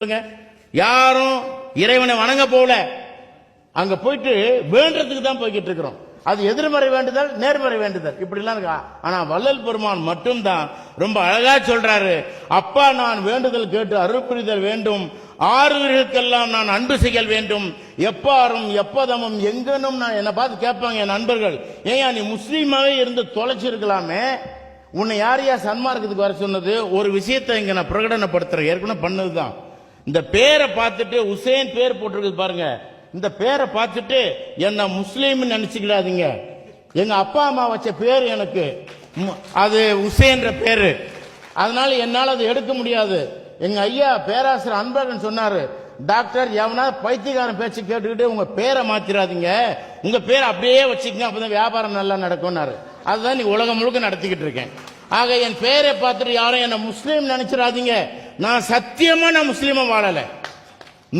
சொல்லுங்க. யாரும் இறைவனை வணங்க போகல. அங்க போயிட்டு வேண்டதுக்கு தான் போய்கிட்டு இருக்கிறோம். அது எதிர்மறை வேண்டுதல் நேர்மறை வேண்டுதல். இப்படிலாம் இருக்கா? ஆனா வள்ளல் பெருமான் மட்டும்தான். ரொம்ப அழகா சொல்றாரு. அப்பா நான் வேண்டுதல் கேட்டு அருள்புரிதல் வேண்டும். ஆறுகளுக்கெல்லாம் நான் அன்பு செய்யல் வேண்டும். எப்பாரும் எப்பதமும் எங்கனும் நான் என்னை பார்த்து கேட்பாங்க என் நண்பர்கள். ஏன் நீ முஸ்லீமாவே இருந்து தொலைச்சிருக்கலாமே. உன்னை யார் யார் சன்மார்க்கத்துக்கு வர சொன்னது? ஒரு விஷயத்தை இங்க நான் பிரகடனப்படுத்துறேன். ஏற்கனவே பண்ணதுதான். இந்த பேரை பார்த்துட்டு உசேன் பேர் போட்டிருக்குது பாருங்க. இந்த பேரை பார்த்துட்டு என்ன முஸ்லீம் நினைச்சுக்கிடாதீங்க. எங்க அப்பா அம்மா வச்ச பேர் எனக்கு. அது உசேன்ற பேரு. அதனால என்னால் அதை எடுக்க முடியாது. எங்க ஐயா பேராசிரியர் அன்பழகன் சொன்னாரு டாக்டர் எவனா பைத்தியக்காரன் பேச்சு கேட்டுக்கிட்டு உங்க பேரை மாத்திராதீங்க. உங்க பேரை அப்படியே வச்சுக்கங்க அப்பதான் வியாபாரம் நல்லா நடக்கும்னாரு. அதுதான் நீ உலகம் முழுக்க நடத்திக்கிட்டு இருக்கேன். ஆக என் பேரை பார்த்துட்டு யாரும் என்ன முஸ்லீம் நினைச்சிடாதீங்க. நான் சத்தியமா நான் முஸ்லீமா வாழல.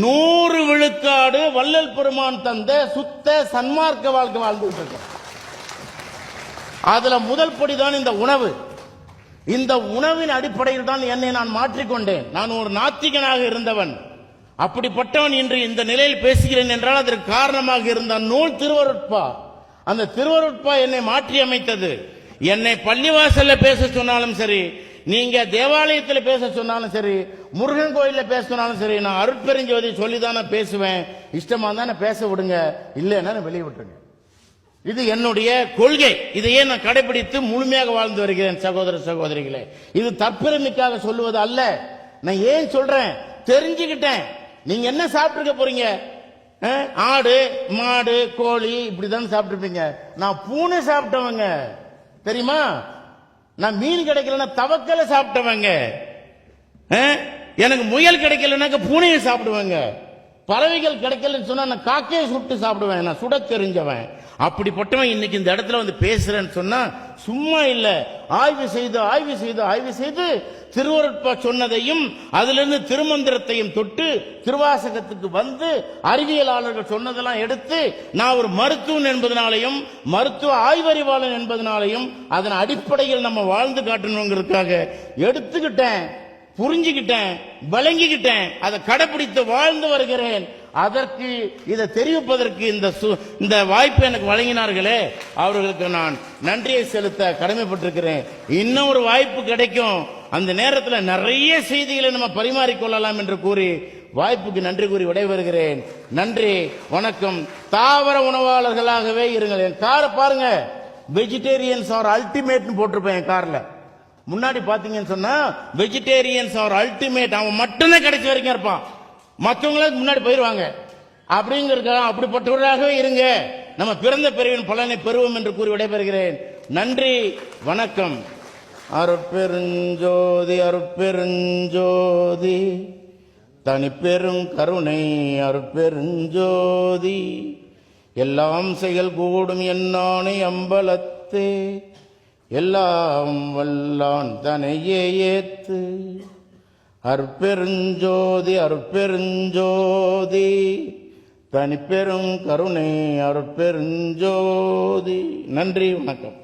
நூறு விழுக்காடு வள்ளல் பெருமான் தந்த சுத்த சன்மார்க்க வாழ்க்கை வாழ்ந்துட்டு இருக்கேன் அதுல முதல் படிதான் இந்த உணவு. இந்த உணவின் அடிப்படையில் தான் என்னை நான் மாற்றிக்கொண்டேன். நான் ஒரு நாத்திகனாக இருந்தவன். அப்படிப்பட்டவன் இன்று இந்த நிலையில் பேசுகிறேன் என்றால் அதற்கு காரணமாக இருந்த நூல் திருவருட்பா. அந்த திருவருட்பா என்னை மாற்றி அமைத்தது என்னை பள்ளிவாசல்ல பேச சொன்னாலும் சரி நீங்க தேவாலயத்தில் பேச சொன்னாலும் சரி முருகன் கோயிலில் பேச சொன்னாலும் சரி நான் அருட்பெருஞ்சோதி சொல்லி தானே பேசுவேன். இஷ்டமா தானே பேச விடுங்க. இல்லைன்னா வெளியே விட்டுருங்க. இது என்னுடைய கொள்கை. இதையே நான் கடைபிடித்து முழுமையாக வாழ்ந்து வருகிறேன் சகோதர சகோதரிகளே. இது தற்பெருமைக்காக சொல்லுவது அல்ல. நான் ஏன் சொல்றேன்? தெரிஞ்சுக்கிட்டேன். நீங்க என்ன சாப்பிட்டுருக்க போறீங்க? ஆடு மாடு கோழி இப்படிதான் சாப்பிட்டுருப்பீங்க. நான் பூனை சாப்பிட்டவங்க. தெரியுமா? நான் மீன் கிடைக்கலன்னா தவக்கலை சாப்பிட்டவங்க. எனக்கு முயல் கிடைக்கலனாக்க பூனையை சாப்பிடுவேங்க. பறவைகள் கிடைக்கலன்னு சொன்னா நான் காக்கையை சுட்டு சாப்பிடுவேன் நான் சுட தெரிஞ்சவன். அப்படிப்பட்டவன் இன்னைக்கு இந்த இடத்துல வந்து பேசுறேன்னு சொன்னா சும்மா இல்ல. ஆய்வு செய்து ஆய்வு செய்து ஆய்வு செய்து திருவருட்பா சொன்னதையும் அதிலிருந்து திருமந்திரத்தையும் தொட்டு திருவாசகத்துக்கு வந்து அறிவியலாளர்கள் சொன்னதெல்லாம் எடுத்து நான் ஒரு மருத்துவன் என்பதனாலையும் மருத்துவ ஆய்வறிவாளன் என்பதனாலையும் அதன் அடிப்படையில் நம்ம வாழ்ந்து காட்டணுங்கிறதுக்காக எடுத்துக்கிட்டேன் புரிஞ்சுக்கிட்டேன் வழங்கிக்கிட்டேன் அதை கடைபிடித்து வாழ்ந்து வருகிறேன். அதற்கு இதை தெரிவிப்பதற்கு இந்த சு- இந்த வாய்ப்பு எனக்கு வழங்கினார்களே அவர்களுக்கு நான் நன்றியை செலுத்த கடமைப்பட்டிருக்கிறேன். இன்னும் ஒரு வாய்ப்பு கிடைக்கும். அந்த நேரத்தில் நிறைய செய்திகளை நம்ம பரிமாறிக்கொள்ளலாம் என்று கூறி வாய்ப்புக்கு நன்றி கூறி விடைபெறுகிறேன். நன்றி வணக்கம். தாவர உணவாளர்களாகவே இருங்கள். என் காரை பாருங்க. வெஜிடேரியன்ஸ் ஆர் அல்டிமேட்னு போட்டிருப்பேன் என் காரில் முன்னாடி பாத்தீங்கன்னு சொன்னா வெஜிடேரியன்ஸ் ஆர் அல்டிமேட் அவன் மட்டும்தான் கிடைச்ச வரைக்கும் இருப்பான். மற்றவங்களுக்கு முன்னாடி போயிடுவாங்க அப்படிங்கிறத அப்படிப்பட்டவர்களாகவே இருங்க. நம்ம பிறந்த பிறவின் பலனை பெறுவோம் என்று கூறி விடைபெறுகிறேன். நன்றி வணக்கம். அருட்பெருஞ்சோதி அருட்பெருஞ்சோதி. தனிப்பெரும் கருணை அருட்பெருஞ்சோதி. எல்லாம் செயல் கூடும் என்னானை அம்பலத்தே. எல்லாம் வல்லான் தனையே ஏத்து. அற்பெருஞ்சோதி அற்பெருஞ்சோதி தனிப்பெரும் கருணை அற்பெருஞ்சோதி நன்றி வணக்கம்.